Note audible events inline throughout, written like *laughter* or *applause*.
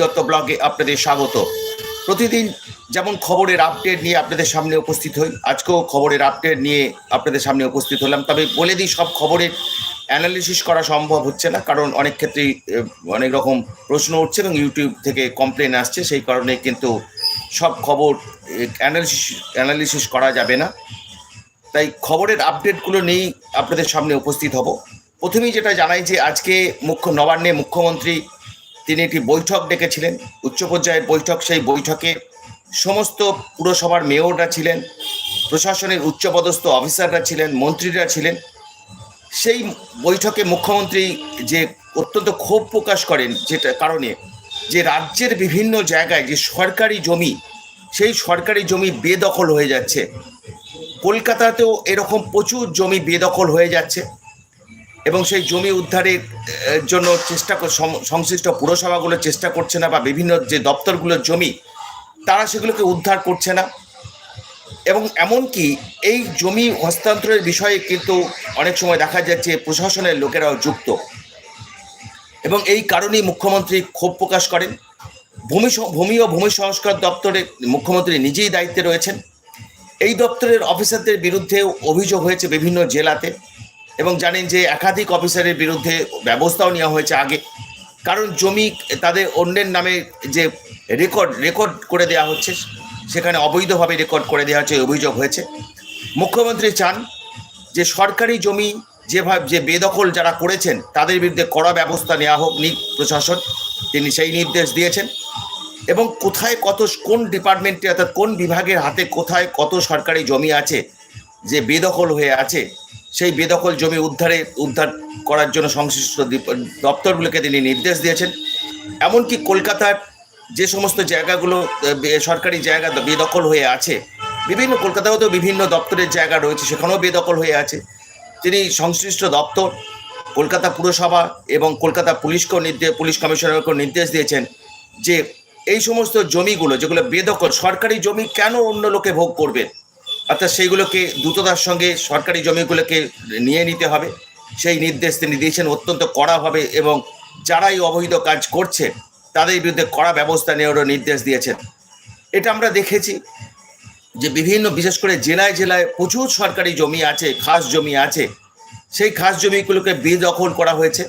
দত্ত ব্লগে আপনাদের স্বাগত। প্রতিদিন যেমন খবরের আপডেট নিয়ে আপনাদের সামনে উপস্থিত হই, আজকেও খবরের আপডেট নিয়ে আপনাদের সামনে উপস্থিত হলাম। তবে বলে দিই, সব খবরের অ্যানালিসিস করা সম্ভব হচ্ছে না, কারণ অনেক ক্ষেত্রেই অনেক রকম প্রশ্ন উঠছে এবং ইউটিউব থেকে কমপ্লেন আসছে। সেই কারণে কিন্তু সব খবর অ্যানালিসিস অ্যানালিসিস করা যাবে না। তাই খবরের আপডেটগুলো নিয়েই আপনাদের সামনে উপস্থিত হব। প্রথমেই যেটা জানাই যে আজকে মুখ্য, নবান্নে মুখ্যমন্ত্রী তিনি একটি বৈঠক ডেকেছিলেন, উচ্চ পর্যায়ের বৈঠক, সেই বৈঠকে সমস্ত পুরসভার মেয়ররা ছিলেন, প্রশাসনের উচ্চপদস্থ অফিসাররা ছিলেন, মন্ত্রীরা ছিলেন। সেই বৈঠকে মুখ্যমন্ত্রী যে অত্যন্ত ক্ষোভ প্রকাশ করেন যেটা কারণে, যে রাজ্যের বিভিন্ন জায়গায় যে সরকারি জমি, সেই সরকারি জমি বেদখল হয়ে যাচ্ছে। কলকাতাতেও এরকম প্রচুর জমি বেদখল হয়ে যাচ্ছে। এবং সেই জমি উদ্ধারের জন্য চেষ্টা সংশ্লিষ্ট পুরসভাগুলো চেষ্টা করছে না বা বিভিন্ন যে দপ্তরগুলোর জমি, তারা সেগুলোকে উদ্ধার করছে না। এবং এমনকি এই জমি হস্তান্তরের বিষয়ে কিন্তু অনেক সময় দেখা যাচ্ছে প্রশাসনের লোকেরাও যুক্ত। এবং এই কারণেই মুখ্যমন্ত্রী ক্ষোভ প্রকাশ করেন। ভূমি ভূমি ও ভূমি সংস্কার দপ্তরে মুখ্যমন্ত্রী নিজেই দায়িত্বে রয়েছেন। এই দপ্তরের অফিসারদের বিরুদ্ধেও অভিযোগ হয়েছে বিভিন্ন জেলাতে। এবং জানেন যে একাধিক অফিসারের বিরুদ্ধে ব্যবস্থাও নেওয়া হয়েছে আগে। কারণ জমি তাদের অন্যের নামে যে রেকর্ড রেকর্ড করে দেওয়া হচ্ছে, সেখানে অবৈধভাবে রেকর্ড করে দেওয়া হচ্ছে অভিযোগ হয়েছে। মুখ্যমন্ত্রী চান যে সরকারি জমি যেভাবে যে বেদখল যারা করেছেন, তাদের বিরুদ্ধে কড়া ব্যবস্থা নেওয়া হোক নিক প্রশাসন। তিনি সেই নির্দেশ দিয়েছেন। এবং কোথায় কত, কোন ডিপার্টমেন্টে অর্থাৎ কোন বিভাগের হাতে কোথায় কত সরকারি জমি আছে, যে বেদখল হয়ে আছে সেই বেদখল জমি উদ্ধারে, উদ্ধার করার জন্য সংশ্লিষ্ট দিপ- দপ্তরগুলোকে তিনি নির্দেশ দিয়েছেন। এমনকি কলকাতার যে সমস্ত জায়গাগুলো সরকারি জায়গা বেদখল হয়ে আছে, বিভিন্ন কলকাতাও তো বিভিন্ন দপ্তরের জায়গা রয়েছে, সেখানেও বেদখল হয়ে আছে। তিনি সংশ্লিষ্ট দপ্তর, কলকাতা পুরসভা এবং কলকাতা পুলিশকেও নির্দেশ পুলিশ কমিশনারকেও নির্দেশ দিয়েছেন যে, এই সমস্ত জমিগুলো, যেগুলো বেদখল, সরকারি জমি কেন অন্য লোকে ভোগ করবে? অর্থাৎ সেইগুলোকে দ্রুততার সঙ্গে সরকারি জমিগুলোকে নিয়ে নিতে হবে। সেই নির্দেশ তিনি দিয়েছেন, অত্যন্ত কড়াভাবে এবং যারা এই অবৈধ কাজ করছে তাদের বিরুদ্ধে কড়া ব্যবস্থা নেওয়ারও নির্দেশ দিয়েছেন। এটা আমরা দেখেছি যে বিভিন্ন, বিশেষ করে জেলায় জেলায় প্রচুর সরকারি জমি আছে, খাস জমি আছে। সেই খাস জমিগুলোকে বেদখল করা হয়েছে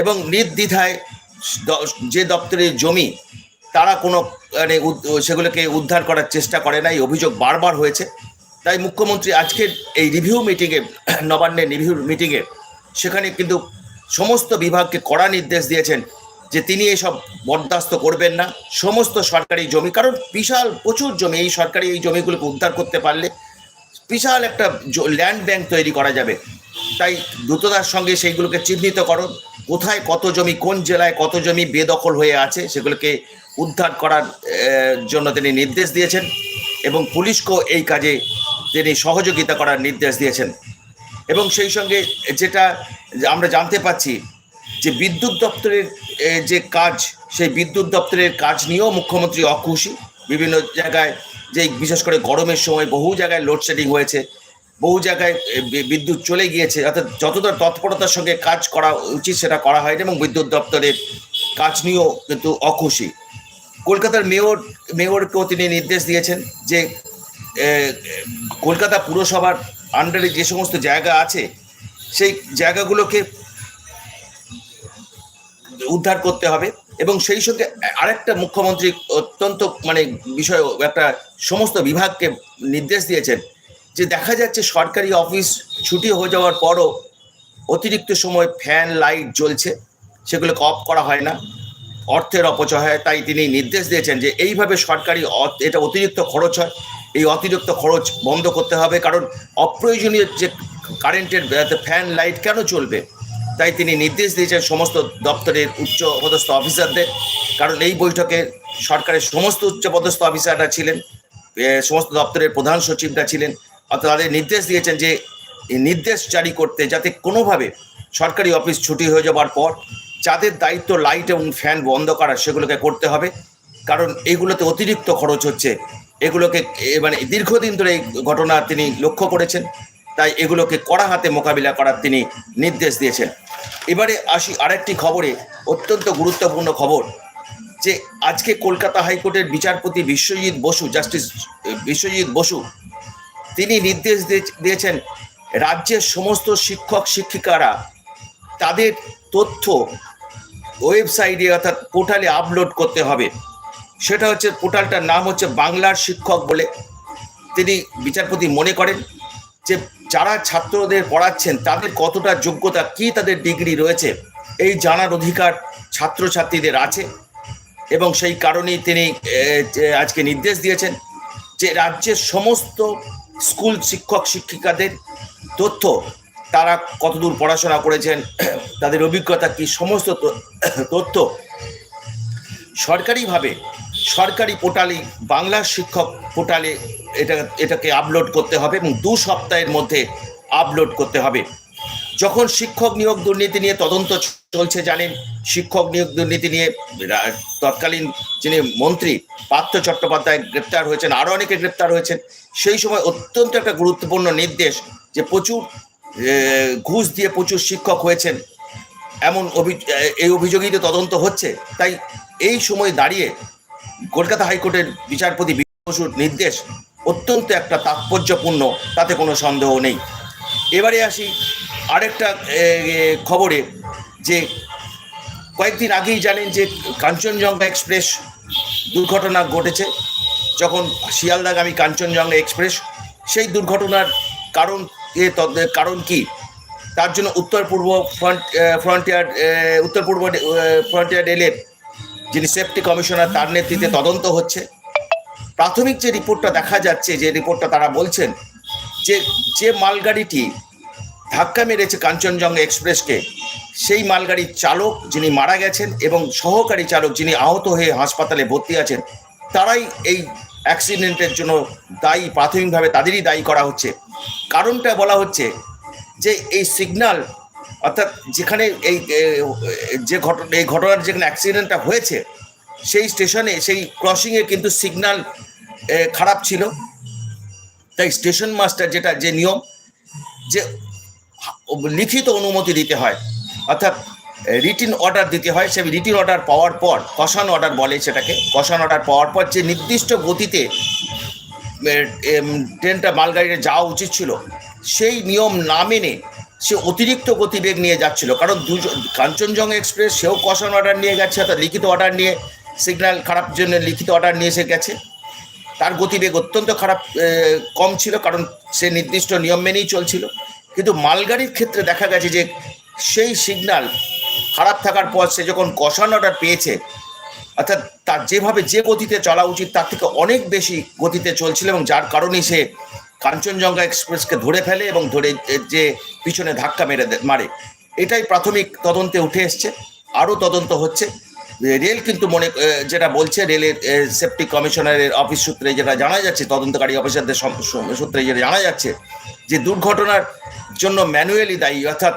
এবং নির্দ্বিধায় যে দপ্তরের জমি, তারা কোনো মানে সেগুলোকে উদ্ধার করার চেষ্টা করে না এই অভিযোগ বারবার হয়েছে। তাই মুখ্যমন্ত্রী আজকের এই রিভিউ মিটিংয়ে, নবান্নের রিভিউ মিটিংয়ে, সেখানে কিন্তু সমস্ত বিভাগকে কড়া নির্দেশ দিয়েছেন যে তিনি এসব বরদাস্ত করবেন না। সমস্ত সরকারি জমি, কারণ বিশাল, প্রচুর জমি, এই সরকারি এই জমিগুলোকে উদ্ধার করতে পারলে বিশাল একটা ল্যান্ড ব্যাংক তৈরি করা যাবে। তাই দ্রুততার সঙ্গে সেইগুলোকে চিহ্নিত করো কোথায় কত জমি, কোন জেলায় কত জমি বেদখল হয়ে আছে, সেগুলোকে উদ্ধার করার জন্য তিনি নির্দেশ দিয়েছেন এবং পুলিশকেও এই কাজে তিনি সহযোগিতা করার নির্দেশ দিয়েছেন। এবং সেই সঙ্গে যেটা আমরা জানতে পাচ্ছি যে বিদ্যুৎ দপ্তরের যে কাজ, সেই বিদ্যুৎ দপ্তরের কাজ নিয়েও মুখ্যমন্ত্রী অখুশি। বিভিন্ন জায়গায় যে বিশেষ করে গরমের সময় বহু জায়গায় লোডশেডিং হয়েছে, বহু জায়গায় বিদ্যুৎ চলে গিয়েছে, অর্থাৎ যতটা তৎপরতার সঙ্গে কাজ করা উচিত সেটা করা হয়নি এবং বিদ্যুৎ দপ্তরের কাজ নিয়েও কিন্তু অখুশি। কলকাতার মেয়র মেয়রকেও তিনি নির্দেশ দিয়েছেন যে কলকাতা পুরসভার আন্ডারে যে সমস্ত জায়গা আছে, সেই জায়গাগুলোকে উদ্ধার করতে হবে এবং সেই সঙ্গে আরেকটা মুখ্যমন্ত্রী অত্যন্ত মানে বিষয়, একটা সমস্ত বিভাগকে নির্দেশ দিয়েছেন যে দেখা যাচ্ছে সরকারি অফিস ছুটি হয়ে যাওয়ার পরও অতিরিক্ত সময় ফ্যান, লাইট জ্বলছে, সেগুলোকে অফ করা হয় না। অর্থের অপচয় হয় তাই তিনি নির্দেশ দিয়েছেন যে এইভাবে সরকারি এটা অতিরিক্ত খরচ হয়। এই অতিরিক্ত খরচ বন্ধ করতে হবে, কারণ অপ্রয়োজনীয় যে কারেন্টের ফ্যান, লাইট কেন চলবে? তাই তিনি নির্দেশ দিয়েছেন সমস্ত দপ্তরের উচ্চ পদস্থ অফিসারদের, কারণ এই বৈঠকে সরকারের সমস্ত উচ্চপদস্থ অফিসাররা ছিলেন সমস্ত দপ্তরের প্রধান সচিবরা ছিলেন, অর্থাৎ তাদের নির্দেশ দিয়েছেন যে নির্দেশ জারি করতে যাতে কোনোভাবে সরকারি অফিস ছুটি হয়ে যাওয়ার পর যাদের দায়িত্ব লাইট এবং ফ্যান বন্ধ করা সেগুলোকে করতে হবে, কারণ এগুলোতে অতিরিক্ত খরচ হচ্ছে। এগুলোকে মানে দীর্ঘদিন ধরে এই ঘটনা তিনি লক্ষ্য করেছেন, তাই এগুলোকে কড়া হাতে মোকাবিলা করার তিনি নির্দেশ দিয়েছেন। এবারে আসি আরেকটি খবরে, অত্যন্ত গুরুত্বপূর্ণ খবর, যে আজকে কলকাতা হাইকোর্টের বিচারপতি বিশ্বজিৎ বসু, জাস্টিস বিশ্বজিৎ বসু, তিনি নির্দেশ দিয়েছেন, রাজ্যের সমস্ত শিক্ষক, শিক্ষিকারা তাদের তথ্য ওয়েবসাইটে অর্থাৎ পোর্টালে আপলোড করতে হবে। সেটা হচ্ছে পোর্টালটার নাম হচ্ছে বাংলার শিক্ষক বলে। তিনি বিচারপতি মনে করেন যে যারা ছাত্রদের পড়াচ্ছেন, তাদের কতটা যোগ্যতা, কি তাদের ডিগ্রি রয়েছে, এই জানার অধিকার ছাত্রছাত্রীদের আছে। এবং সেই কারণেই তিনি আজকে নির্দেশ দিয়েছেন যে রাজ্যের সমস্ত স্কুল শিক্ষক, শিক্ষিকাদের তথ্য তারা কতদূর পড়াশোনা করেছেন, *clears throat* তাদের অভিজ্ঞতা কি, সমস্ত *clears throat* তথ্য সরকারিভাবে সরকারি পোর্টালে, বাংলা শিক্ষক পোর্টালে এটা, এটাকে আপলোড করতে হবে এবং দু সপ্তাহের মধ্যে আপলোড করতে হবে। যখন শিক্ষক নিয়োগ দুর্নীতি নিয়ে তদন্ত চলছে, জানেন, শিক্ষক নিয়োগ দুর্নীতি নিয়ে তৎকালীন যিনি মন্ত্রী, পার্থ চট্টোপাধ্যায় গ্রেপ্তার হয়েছেন, আরও অনেকে গ্রেপ্তার হয়েছেন, সেই সময় অত্যন্ত একটা গুরুত্বপূর্ণ নির্দেশ যে প্রচুর ঘুষ দিয়ে প্রচুর শিক্ষক হয়েছেন। এমন এই অভিযোগই তো তদন্ত হচ্ছে। তাই এই সময় দাঁড়িয়ে কলকাতা হাইকোর্টের বিচারপতি বসুর নির্দেশ অত্যন্ত একটা তাৎপর্যপূর্ণ, তাতে কোনো সন্দেহ নেই। এবারে আসি আরেকটা খবরে যে কয়েকদিন আগেই জানেন যে কাঞ্চনজঙ্ঘা এক্সপ্রেস দুর্ঘটনা ঘটেছে। যখন শিয়ালদাগামী কাঞ্চনজঙ্ঘা এক্সপ্রেস সেই দুর্ঘটনার কারণ এ তদ- কারণ কি? তার জন্য উত্তর পূর্ব ফ্রন্ট ফ্রন্টিয়ার উত্তর পূর্ব ফ্রন্টিয়ার রেলের যিনি সেফটি কমিশনার, তার নেতৃত্বে তদন্ত হচ্ছে। প্রাথমিক যে রিপোর্টটা দেখা যাচ্ছে, যে রিপোর্টটা তারা বলছেন, যে যে মালগাড়িটি ধাক্কা মেরেছে কাঞ্চনজঙ্ঘা এক্সপ্রেসকে, সেই মালগাড়ির চালক যিনি মারা গেছেন এবং সহকারী চালক যিনি আহত হয়ে হাসপাতালে ভর্তি আছেন, তারাই এই অ্যাক্সিডেন্টের জন্য দায়ী, প্রাথমিকভাবে তাদেরই দায়ী করা হচ্ছে। কারণটা বলা হচ্ছে যে এই সিগনাল অর্থাৎ যেখানে এই যে ঘটনা এই ঘটনার যেখানে অ্যাক্সিডেন্টটা হয়েছে, সেই স্টেশনে, সেই ক্রসিংয়ে কিন্তু সিগনাল খারাপ ছিল। তাই স্টেশন মাস্টার যেটা, যে নিয়ম, যে লিখিত অনুমতি দিতে হয়, অর্থাৎ রিটিন অর্ডার দিতে হয়, সেই রিটিন অর্ডার পাওয়ার পর কষান অর্ডার বলে সেটাকে কষান অর্ডার পাওয়ার পর যে নির্দিষ্ট গতিতে ট্রেনটা মালগাড়িতে যাওয়া উচিত ছিল। সেই নিয়ম না মেনে সে অতিরিক্ত গতিবেগ নিয়ে যাচ্ছিল। কারণ দুজন কাঞ্চনজঙ্ঘা এক্সপ্রেস সেও কষান অর্ডার নিয়ে গেছে, অর্থাৎ লিখিত অর্ডার নিয়ে সিগন্যাল খারাপ জন্য লিখিত অর্ডার নিয়ে এসে গেছে। তার গতিবেগ অত্যন্ত খারাপ কম ছিল, কারণ সে নির্দিষ্ট নিয়ম মেনেই চলছিল। কিন্তু মালগাড়ির ক্ষেত্রে দেখা গেছে যে, সেই সিগন্যাল খারাপ থাকার পর সে যখন কষান অর্ডার পেয়েছে অর্থাৎ তার যেভাবে যে গতিতে চলা উচিত, তার থেকে অনেক বেশি গতিতে চলছিল এবং যার কারণেই সে কাঞ্চনজঙ্ঘা এক্সপ্রেসকে ধরে ফেলে এবং ধরে যে পিছনে ধাক্কা মেরে মারে। এটাই প্রাথমিক তদন্তে উঠে এসছে। আরও তদন্ত হচ্ছে। রেল কিন্তু মনে যেটা বলছে, রেলের সেফটি কমিশনারের অফিস সূত্রে যেটা জানা যাচ্ছে, তদন্তকারী অফিসারদের সূত্রে যেটা জানা যাচ্ছে, যে দুর্ঘটনার জন্য ম্যানুয়ালি দায়ী, অর্থাৎ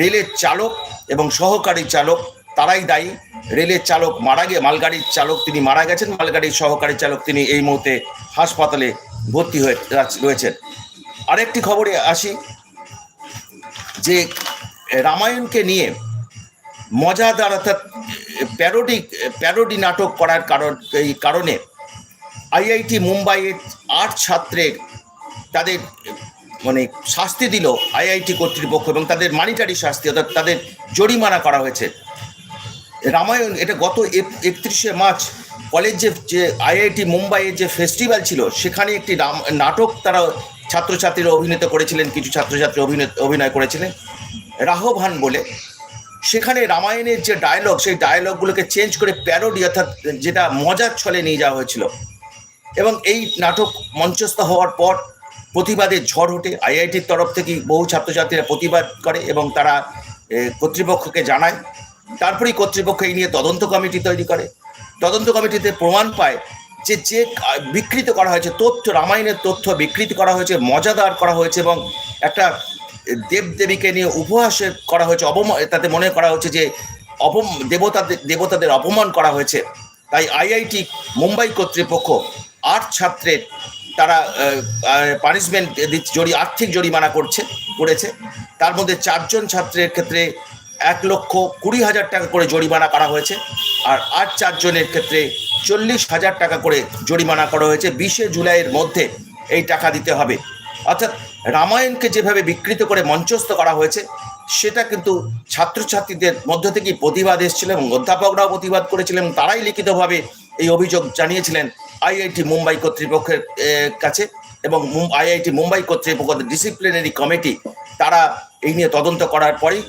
রেলের চালক এবং সহকারী চালক, তারাই দায়ী। রেলের চালক মারা গিয়ে, মালগাড়ির চালক তিনি মারা গেছেন, মালগাড়ির সহকারী চালক তিনি এই মুহূর্তে হাসপাতালে ভর্তি হয়ে রয়েছেন। আরেকটি খবরে আসি যে, রামায়ণকে নিয়ে মজাদার অর্থাৎ প্যারোডি প্যারোডি নাটক করার কারণ, এই কারণে আইআইটি মুম্বাইয়ের আট ছাত্রের তাদের মানে শাস্তি দিল আইআইটি কর্তৃপক্ষ এবং তাদের মানিটারি শাস্তি, অর্থাৎ তাদের জরিমানা করা হয়েছে। রামায়ণ, এটা গত একত্রিশে মার্চ কলেজ যে আইআইটি মুম্বাইয়ের যে ফেস্টিভ্যাল ছিল, সেখানে একটি নাটক তারা ছাত্রছাত্রীরা অভিনীত করেছিলেন, কিছু ছাত্রছাত্রী অভিনয় করেছিলেন রাহভান বলে। সেখানে রামায়ণের যে ডায়লগ সেই ডায়লগগুলোকে চেঞ্জ করে প্যারোডি অর্থাৎ যেটা মজার ছলে নিয়ে যাওয়া হয়েছিল। এবং এই নাটক মঞ্চস্থ হওয়ার পর প্রতিবাদের ঝড় ওঠে। আইআইটির তরফ থেকে বহু ছাত্রছাত্রীরা প্রতিবাদ করে এবং তারা কর্তৃপক্ষকে জানায় তারপরেই কর্তৃপক্ষ এই নিয়ে তদন্ত কমিটি তৈরি করে। তদন্ত কমিটিতে প্রমাণ পায় যে যে বিকৃত করা হয়েছে, তথ্য, রামায়ণের তথ্য বিকৃত করা হয়েছে, মজাদার করা হয়েছে এবং একটা দেবদেবীকে নিয়ে উপহাসে করা হয়েছে অপমান তাতে মনে করা হচ্ছে যে অপম দেবতাদের দেবতাদের অপমান করা হয়েছে। তাই আইআইটি মুম্বাই কর্তৃপক্ষ আট ছাত্রের তারা পানিশমেন্ট জড়ি আর্থিক জরিমানা করছে, করেছে। তার মধ্যে চারজন ছাত্রের ক্ষেত্রে এক লক্ষ কুড়ি হাজার টাকা করে জরিমানা করা হয়েছে। আর আর চারজনের ক্ষেত্রে চল্লিশ হাজার টাকা করে জরিমানা করা হয়েছে। বিশে জুলাইয়ের মধ্যে এই টাকা দিতে হবে। অর্থাৎ রামায়ণকে যেভাবে বিকৃত করে মঞ্চস্থ করা হয়েছে, সেটা কিন্তু ছাত্রছাত্রীদের মধ্য থেকেই প্রতিবাদ এসেছিল এবং অধ্যাপকরাও প্রতিবাদ করেছিলেন। তারাই লিখিতভাবে এই অভিযোগ জানিয়েছিলেন আইআইটি মুম্বাই কর্তৃপক্ষের কাছে এবং আইআইটি মুম্বাই কর্তৃপক্ষ ডিসিপ্লিনারি কমিটি তারা এই নিয়ে তদন্ত করার পরেই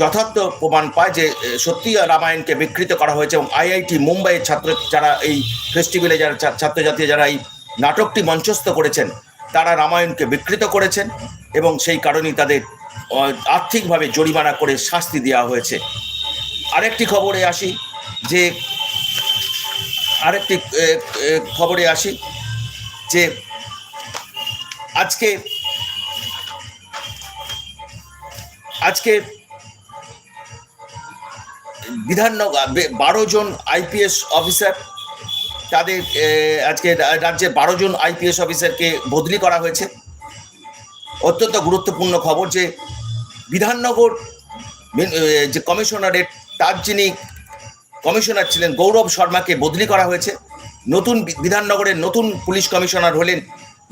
যথার্থ প্রমাণ পায় যে সত্যি রামায়ণকে বিকৃত করা হয়েছে এবং আইআইটি মুম্বাইয়ের ছাত্র, যারা এই ফেস্টিভ্যালে যারা ছাত্রছাত্রী যারা এই নাটকটি মঞ্চস্থ করেছেন, তারা রামায়ণকে বিকৃত করেছেন এবং সেই কারণেই তাদের আর্থিকভাবে জরিমানা করে শাস্তি দেওয়া হয়েছে। আরেকটি খবরে আসি যে, আরেকটি খবরে আসি যে, আজকে আজকে বিধাননগর বারো জন আইপিএস অফিসার তাদের আজকে রাজ্যে বারো জন আইপিএস অফিসারকে বদলি করা হয়েছে। অত্যন্ত গুরুত্বপূর্ণ খবর যে বিধাননগর যে কমিশনারের তার যিনি কমিশনার ছিলেন গৌরব শর্মাকে বদলি করা হয়েছে। নতুন বিধাননগরের নতুন পুলিশ কমিশনার হলেন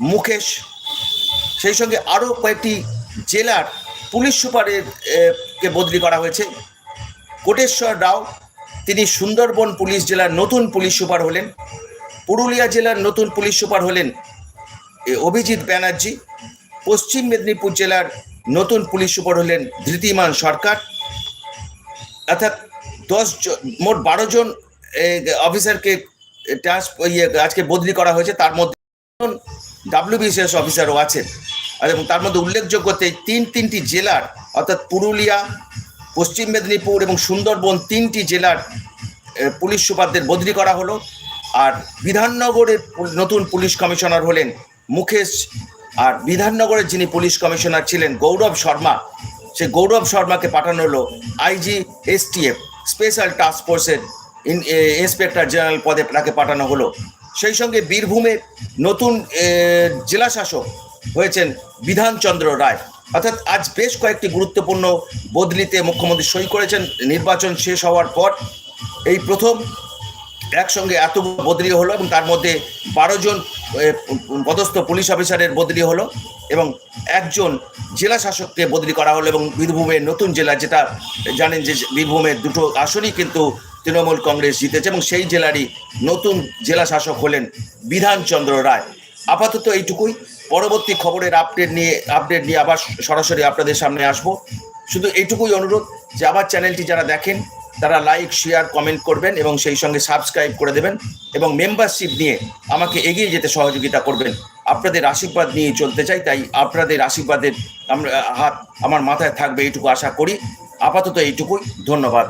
মুকেশ। সেই সঙ্গে আরও কয়েকটি জেলার পুলিশ সুপারের কে বদলি করা হয়েছে। কোটেশ্বর রাও, তিনি সুন্দরবন পুলিশ জেলার নতুন পুলিশ সুপার হলেন। পুরুলিয়া জেলার নতুন পুলিশ সুপার হলেন অভিজিৎ ব্যানার্জি। পশ্চিম মেদিনীপুর জেলার নতুন পুলিশ সুপার হলেন ধৃতিমান সরকার। অর্থাৎ দশ মোট বারো জন অফিসারকে ট্রান্স ইয়ে আজকে বদলি করা হয়েছে। তার মধ্যে ডাব্লিউবিসিএস অফিসারও আছেন। এবং তার মধ্যে উল্লেখযোগ্য তিন, তিনটি জেলার, অর্থাৎ পুরুলিয়া পশ্চিম মেদিনীপুর এবং সুন্দরবন তিনটি জেলার পুলিশ সুপারদের বদলি করা হলো। আর বিধাননগরের নতুন পুলিশ কমিশনার হলেন মুকেশ, আর বিধাননগরের যিনি পুলিশ কমিশনার ছিলেন গৌরব শর্মা, সে গৌরব শর্মাকে পাঠানো হলো আইজি এসটিএফ, স্পেশাল টাস্ক ফোর্সের ইন্সপেক্টর জেনারেল পদে তাকে পাঠানো হলো। সেই সঙ্গে বীরভূমের নতুন জেলা শাসক হয়েছেন বিধানচন্দ্র রায়। অর্থাৎ আজ বেশ কয়েকটি গুরুত্বপূর্ণ বদলিতে মুখ্যমন্ত্রী সই করেছেন। নির্বাচন শেষ হওয়ার পর এই প্রথম একসঙ্গে এত বদলি হলো এবং তার মধ্যে বারো জন পদস্থ পুলিশ অফিসারের বদলি হলো এবং একজন জেলা শাসককে বদলি করা হলো এবং বীরভূমের নতুন জেলা যেটা জানেন যে বীরভূমের দুটো আসনই কিন্তু তৃণমূল কংগ্রেস জিতেছে এবং সেই জেলারই নতুন জেলা শাসক হলেন বিধানচন্দ্র রায়। আপাতত এইটুকুই। পরবর্তী খবরের আপডেট নিয়ে আপডেট নিয়ে আবার সরাসরি আপনাদের সামনে আসব। শুধু এইটুকুই অনুরোধ যে আবার চ্যানেলটি যারা দেখেন, তারা লাইক শেয়ার কমেন্ট করবেন এবং সেই সঙ্গে সাবস্ক্রাইব করে দেবেন এবং মেম্বারশিপ নিয়ে আমাকে এগিয়ে যেতে সহযোগিতা করবেন। আপনাদের আশীর্বাদ নিয়ে চলতে চাই, তাই আপনাদের আশীর্বাদের আমরা, হাত আমার মাথায় থাকবে, এইটুকু আশা করি। আপাতত এইটুকুই, ধন্যবাদ।